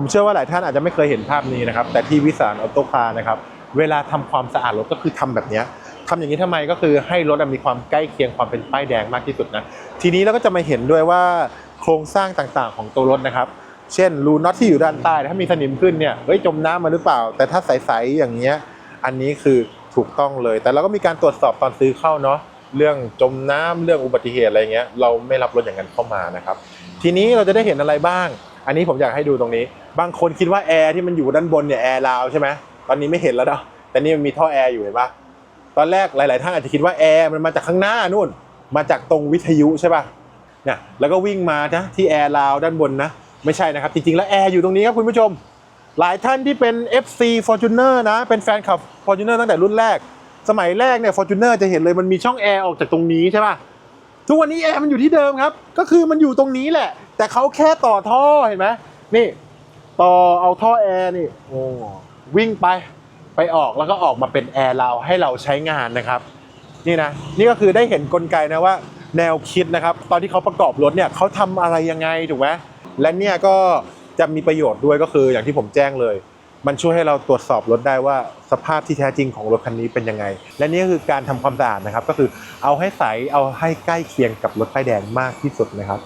ผมเชื่อว่าหลายท่านอาจจะไม่เคยเห็นภาพนี้นะครับ แต่ที่วิสารออโต้คาร์นะครับ เวลาทำความสะอาดรถก็คือทำแบบนี้ทำอย่างนี้ทำไมก็คือให้รถมีความใกล้เคียงความเป็นป้ายแดงมากที่สุดนะ ทีนี้เราก็จะมาเห็นด้วยว่าโครงสร้างต่างๆของตัวรถนะครับ เช่นรูน็อตที่อยู่ด้านใต้ ถ้ามีสนิมขึ้นเนี่ย เฮ้ยจมน้ำมาหรือเปล่า แต่ถ้าใสๆอย่างเงี้ย อันนี้คือถูกต้องเลย แต่เราก็มีการตรวจสอบตอนซื้อเข้าเนาะ เรื่องจมน้ำเรื่องอุบัติเหตุอะไรเงี้ย เราไม่รับรถอย่างนั้นเข้ามานะครับ ทีนี้เราจะได้เห็นอะไรบ้าง อันนี้ผมอยากให้ดูตรงนี้ บางคนคิดว่าแอร์ที่มันอยู่ด้านบนเนี่ยแอร์ราวใช่ไหมตอนนี้ไม่เห็นแล้วเนาะแต่นี่มันมีท่อแอร์อยู่เห็นปะตอนแรกหลาย ๆ ท่านอาจจะคิดว่าแอร์มันมาจากข้างหน้านู่น มาจากตรงวิทยุใช่ปะเนี่ยแล้วก็วิ่งมานะที่แอร์ราวด้านบนนะไม่ใช่นะครับ จริง ๆ แล้วแอร์อยู่ตรงนี้ครับคุณผู้ชม หลายท่านที่เป็น FC Fortuner นะ เป็นแฟนคลับ Fortuner ตั้งแต่รุ่นแรก สมัยแรกเนี่ย Fortuner จะเห็นเลยมันมีช่องแอร์ออกจากตรงนี้ใช่ปะ ทุกวันนี้แอร์มันอยู่ที่เดิมครับ ก็คือมันอยู่ตรงนี้แหละ แต่เขาแค่ต่อท่อเห็นไหมนี่ ต่อเอาท่อแอร์นี่โอ้วิ่งไปไปออกแล้วก็ออกมาเป็นแอร์เราให้เราใช้งานนะครับ นี่นะนี่ก็คือได้เห็นกลไกนะว่า แนวคิดนะครับ ตอนที่เขาประกอบรถเนี่ยเขาทำอะไรยังไงถูกไหมและเนี่ยก็จะมีประโยชน์ด้วยก็คืออย่างที่ผมแจ้งเลย มันช่วยให้เราตรวจสอบรถได้ว่าสภาพที่แท้จริงของรถคันนี้เป็นยังไง และนี่ก็คือการทำความสะอาดนะครับ ก็คือเอาให้ใสเอาให้ใกล้เคียงกับรถป้ายแดงมากที่สุดนะครับ